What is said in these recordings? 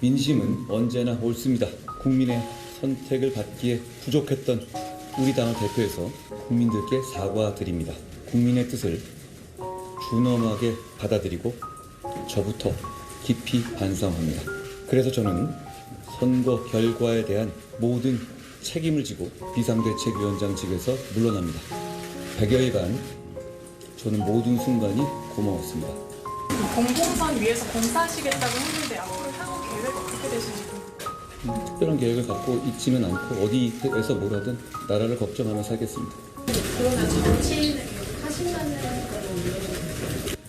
민심은 언제나 옳습니다. 국민의 선택을 받기에 부족했던 우리 당을 대표해서 국민들께 사과드립니다. 국민의 뜻을 준엄하게 받아들이고 저부터 깊이 반성합니다. 그래서 저는 선거 결과에 대한 모든 책임을 지고 비상대책위원장직에서 물러납니다. 100여일간 저는 모든 순간이 고마웠습니다. 공공선 위에서 봉사하시겠다고 했는데 앞으로 향후 계획 어떻게 되시는지 특별한 계획을 갖고 있지는 않고 어디에서 뭘 하든 나라를 걱정하며 살겠습니다. 그러면 정치인을 계속 하신다는 거는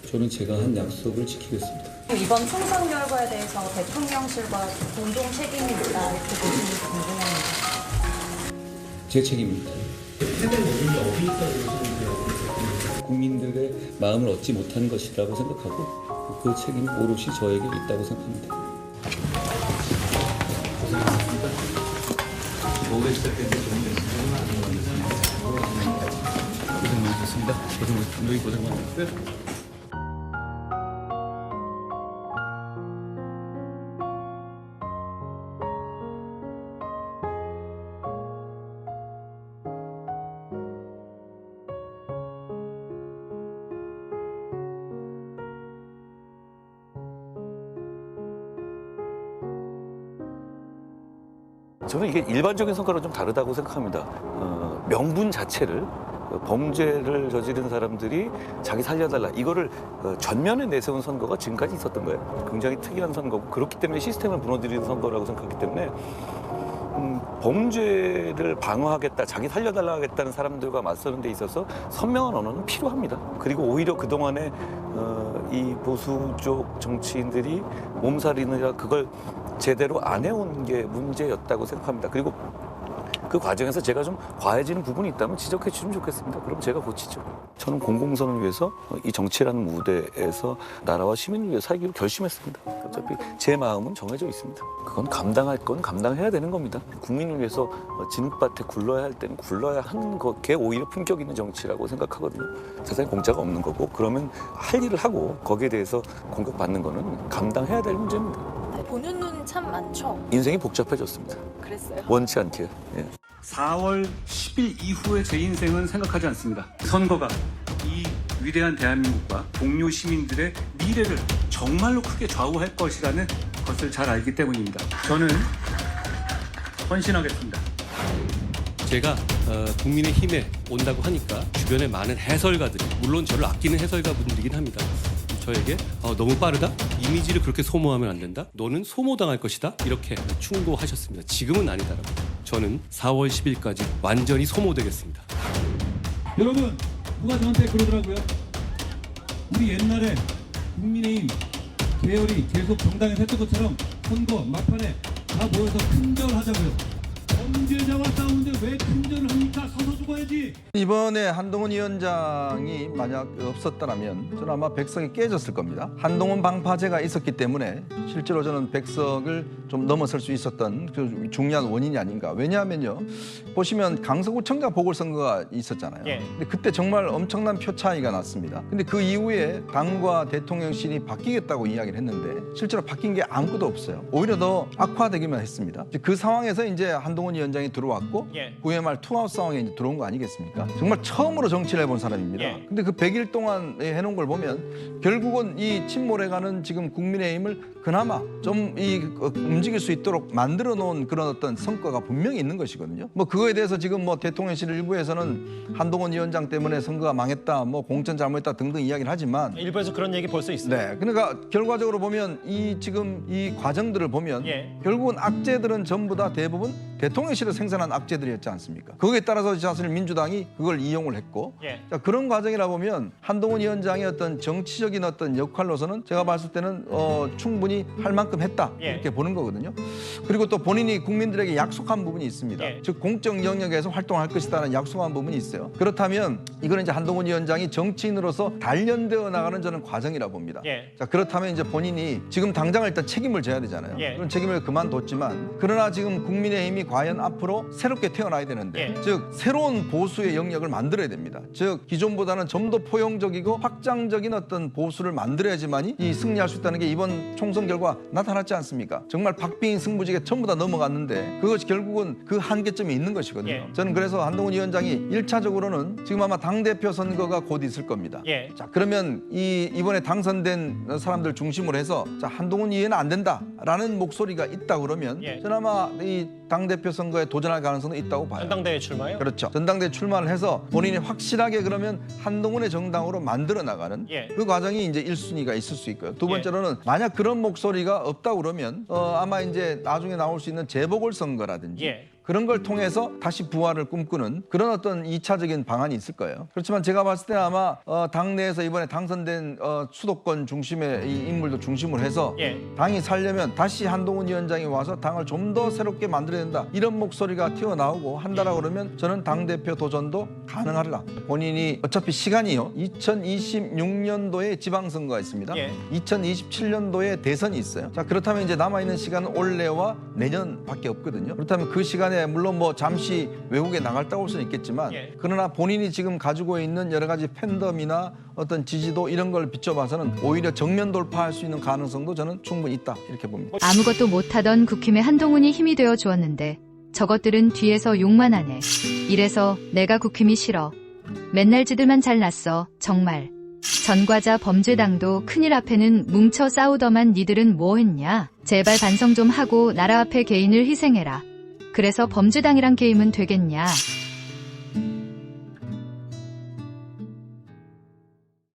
저는 제가 한 약속을 지키겠습니다. 이번 총선 결과에 대해서 대통령실과 공동 책임이 있다 이렇게 보시는지 궁금합니다. 제 책임입니다. 국민들의 마음을 얻지 못하는 것이라고 생각하고 그 책임이 오롯이 저에게 있다고 생각합니다. 고생 많으셨습니다. 고생 많- 고생 많으셨어요. 저는 이게 일반적인 선거랑 좀 다르다고 생각합니다. 어, 명분 자체를 어, 범죄를 저지른 사람들이 자기 살려달라 이거를 어, 전면에 내세운 선거가 지금까지 있었던 거예요. 굉장히 특이한 선거고 그렇기 때문에 시스템을 무너뜨리는 선거라고 생각하기 때문에 음, 범죄를 방어하겠다, 자기 살려달라 하겠다는 사람들과 맞서는 데 있어서 선명한 언어는 필요합니다. 그리고 오히려 그동안에 어, 이 보수 쪽 정치인들이 몸살이느라 그걸 제대로 안 해온 게 문제였다고 생각합니다. 그리고 그 과정에서 제가 좀 과해지는 부분이 있다면 지적해 주시면 좋겠습니다. 그럼 제가 고치죠. 저는 공공선을 위해서 이 정치라는 무대에서 나라와 시민을 위해 살기로 결심했습니다. 어차피 제 마음은 정해져 있습니다. 그건 감당할 건 감당해야 되는 겁니다. 국민을 위해서 진흙밭에 굴러야 할 때는 굴러야 하는 게 오히려 품격 있는 정치라고 생각하거든요. 세상에 공짜가 없는 거고 그러면 할 일을 하고 거기에 대해서 공격받는 거는 감당해야 될 문제입니다. 눈 참 많죠. 인생이 복잡해졌습니다. 그랬어요. 원치 않게. 예. 4월 10일 이후의 제 인생은 생각하지 않습니다. 선거가 이 위대한 대한민국과 동료 시민들의 미래를 정말로 크게 좌우할 것이라는 것을 잘 알기 때문입니다. 저는 헌신하겠습니다. 제가 어, 국민의 힘에 온다고 하니까 주변에 많은 해설가들이 물론 저를 아끼는 해설가분들이긴 합니다. 저에게 어, 너무 빠르다 이미지를 그렇게 소모하면 안 된다 너는 소모당할 것이다 이렇게 충고하셨습니다. 지금은 아니다라고 저는 4월 10일까지 완전히 소모되겠습니다. 여러분 누가 저한테 그러더라고요. 우리 옛날에 국민의힘 계열이 계속 정당에서 했던 것처럼 선거 막판에 다 모여서 큰절하자고요. 범죄자와 싸우는데 왜 큰절 죽어야지. 이번에 한동훈 위원장이 만약 없었다면 저는 아마 백석이 깨졌을 겁니다. 한동훈 방파제가 있었기 때문에 실제로 저는 백석을 좀 넘어설 수 있었던 그 중요한 원인이 아닌가. 왜냐하면요. 보시면 강서구청장 보궐선거가 있었잖아요. 근데 그때 정말 엄청난 표 차이가 났습니다. 근데 그 이후에 당과 대통령실이 바뀌겠다고 이야기를 했는데 실제로 바뀐 게 아무것도 없어요. 오히려 더 악화되기만 했습니다. 그 상황에서 이제 한동훈 위원장이 들어왔고 그의 말 투아웃 상황에 이제 들어온 거 아니겠습니까? 정말 처음으로 정치를 해본 사람입니다. 근데 그 100일 동안 해놓은 걸 보면 결국은 이 침몰해가는 지금 국민의힘을 그나마 좀 이 움직일 수 있도록 만들어 놓은 그런 어떤 성과가 분명히 있는 것이거든요. 뭐 그거에 대해서 지금 뭐 대통령실 일부에서는 한동훈 위원장 때문에 선거가 망했다, 뭐 공천 잘못했다 등등 이야기를 하지만 일부에서 그런 얘기 볼수 있어요. 네, 그러니까 결과적으로 보면 이 지금 이 과정들을 보면 예. 결국은 악재들은 전부 다 대부분 대통령실에서 생산한 악재들이었지 않습니까? 거기에 따라서 사실 민주당이 그걸 이용을 했고 예. 자, 그런 과정이라 보면 한동훈 위원장의 어떤 정치적인 어떤 역할로서는 제가 봤을 때는 어, 충분히 할 만큼 했다 예. 이렇게 보는 거거든요. 그리고 또 본인이 국민들에게 약속한 부분이 있습니다. 예. 즉 공적 영역에서 활동할 것이다는 약속한 부분이 있어요. 그렇다면 이거는 이제 한동훈 위원장이 정치인으로서 단련되어 나가는 저는 과정이라 봅니다. 예. 자 그렇다면 이제 본인이 지금 당장 일단 책임을 져야 되잖아요. 예. 그런 책임을 그만뒀지만 그러나 지금 국민의힘이 과연 앞으로 새롭게 태어나야 되는데 예. 즉 새로운 보수의 영역을 만들어야 됩니다. 즉 기존보다는 좀 더 포용적이고 확장적인 어떤 보수를 만들어야지만이 이 승리할 수 있다는 게 이번 총선 결과 나타났지 않습니까? 정말 박빙 승부지게 전부 다 넘어갔는데 그것이 결국은 그 한계점이 있는 것이거든요. 예. 저는 그래서 한동훈 위원장이 일차적으로는 지금 아마 당대표 선거가 곧 있을 겁니다. 예. 자 그러면 이 이번에 당선된 사람들 중심으로 해서 자 한동훈 이해는 안 된다라는 목소리가 있다 그러면 예. 저는 아마 이 당대표 선거에 도전할 가능성도 있다고 봐요. 전당대회 출마요? 그렇죠. 전당대 출마를 해서 본인이 확실하게 그러면 한동훈의 정당으로 만들어 나가는 예. 그 과정이 이제 1순위가 있을 수 있고요. 두 번째로는 만약 그런 목소리가 없다 그러면 어, 아마 이제 나중에 나올 수 있는 재보궐 선거라든지 예. 그런 걸 통해서 다시 부활을 꿈꾸는 그런 어떤 이차적인 방안이 있을 거예요. 그렇지만 제가 봤을 때는 아마 어, 당내에서 이번에 당선된 어, 수도권 중심의 이 인물도 중심으로 해서 예. 당이 살려면 다시 한동훈 위원장이 와서 당을 좀 더 새롭게 만들어야 된다. 이런 목소리가 튀어나오고 한다라고 그러면 저는 당대표 도전도 가능하리라. 본인이 어차피 시간이요. 2026년도에 지방선거가 있습니다. 예. 2027년도에 대선이 있어요. 자, 그렇다면 이제 남아있는 시간은 올해와 내년밖에 없거든요. 그렇다면 그 시간에 물론 뭐 잠시 외국에 나갔다 올 수는 있겠지만 예. 그러나 본인이 지금 가지고 있는 여러 가지 팬덤이나 어떤 지지도 이런 걸 비춰봐서는 오히려 정면 돌파할 수 있는 가능성도 저는 충분히 있다. 이렇게 봅니다. 아무것도 못하던 국힘의 한동훈이 힘이 되어 주었는데 저것들은 뒤에서 욕만 하네. 이래서 내가 국힘이 싫어. 맨날 지들만 잘 났어. 정말. 전과자 범죄당도 큰일 앞에는 뭉쳐 싸우더만 니들은 뭐 했냐? 제발 반성 좀 하고 나라 앞에 개인을 희생해라. 그래서 범죄당이란 게임은 되겠냐?